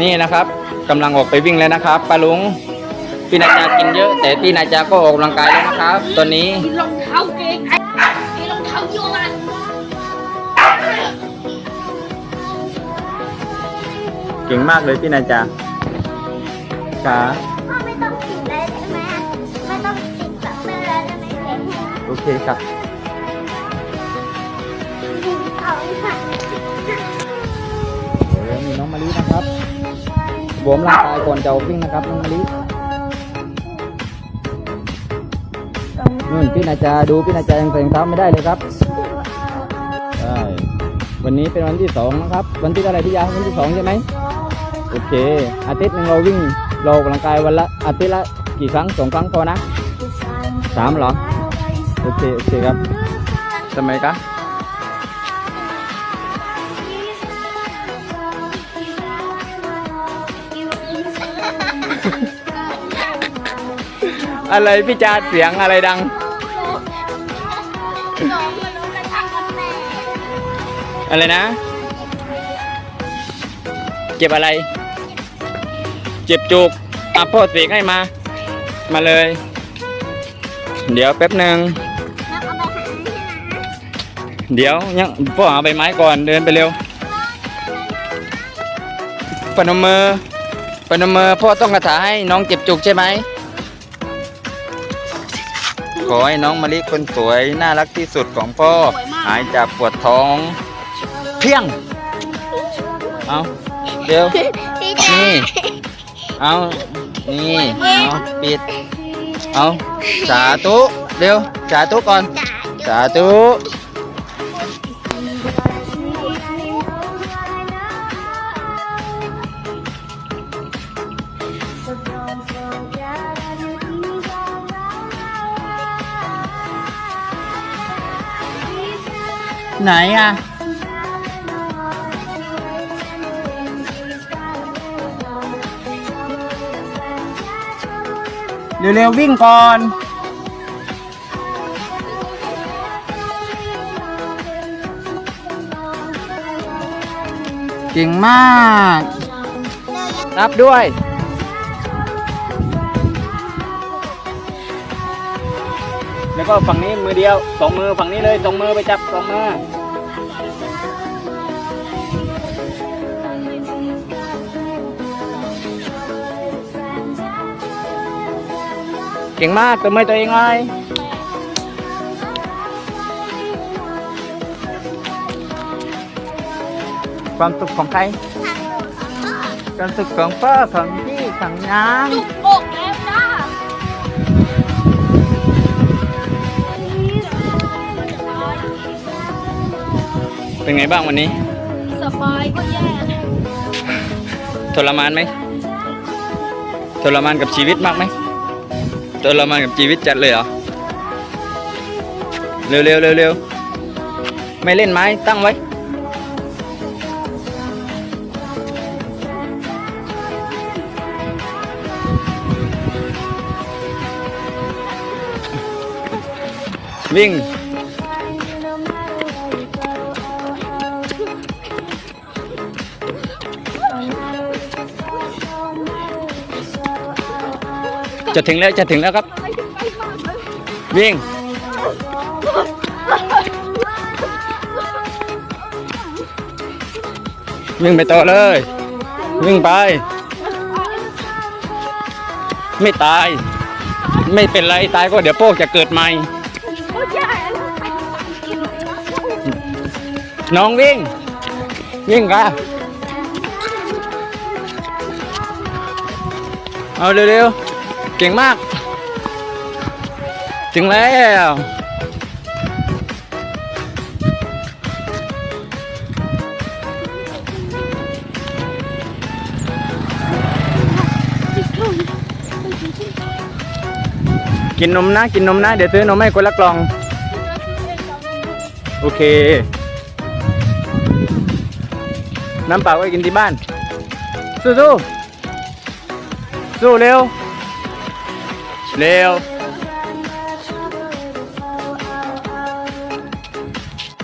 นี่นะครับกำลังออกไปวิ่งแล้วนะครับปลาลุงพี่นาจากินเยอะ แต่พี่นาจาก็ออกกำลังกายแล้วนะครับ ตอนนี้รองเท้าเกงไอ้รองเท้าโยนเก่งมากเลยพี่นาจาขาไม่ต้องติดเลยได้ไหมไม่ต้องติดแบบเป็นเลยได้ไหมโอเคครับดินเขาค่ะ วมร่างกายก่อนจะวิ่งนะครับน้องมะลินู่นพี่นาจาดูพี่นาจายังใส่รองเท้าไม่ได้เลยครับใช่วันนี้เป็นวันที่สองนะครับ วันที่อะไรพี่ยาวันที่สองใช่ไหมโอเค อาทิตย์หนึ่งเราวิ่งเราออกกำลังกายวันละอาทิตย์ละกี่ครั้งสองครั้งพอนะสามเหรอโอเคโอเคครับทำไมครับ อะไรพี่จาเสียงอะไรดัง อะไรนะ เจ็บอะไร เจ็บจุกอะพ่อเสกให้มา มาเลย เดี๋ยวแป๊บหนึ่งเดี๋ยวยังพ่อหาใบไม้ก่อนเดินไปเร็วปนมมือปนมมือพ่อต้องคาถาให้น้องเจ็บจุกใช่ไหม ขอให้น้องมะลิคนสวยน่ารักที่สุดของพ่อ หายจากปวดท้อง เพียง เอาเร็วพี่จ๋านี่ เอานี่เอาปิด เอาสาธุเร็วสาธุก่อนสาธุ ไหนอะ เร็วๆวิ่งก่อน เก่งมาก รับด้วย แล้วก็ฝั่งนี้มือเดียวสองมือฝั่งนี้เลยสองมือไปจับสองมือเก่งมากตัวมือตัวเองเลยความสุขของใครความสุขของพ่อของพี่ของน้องจุกอก เป็นไงบ้างวันนี้ สบายก็แย่ทรมานไหมทรมานกับชีวิตมากไหมทรมานกับชีวิตจัดเลยเหรอ เร็วเร็วเร็วเร็วไม่เล่นไม้ตั้งไว้ วิ่ง จะถึงแล้วจะถึงแล้วครับ วิ่ง วิ่งไปต่อเลย วิ่งไป ไม่ตาย ไม่เป็นไรตายก็เดี๋ยวโป้จะเกิดใหม่ น้องวิ่ง วิ่งค่ะเอาเร็วๆ ก่งมาก ถึงแล้วกินนมนะ กินนมนะ เดี๋ยวซื้อนมให้คนละกล่อง โอเค น้ำเปล่าไว้กินที่บ้าน สู้สู้สู้เร็ว 六。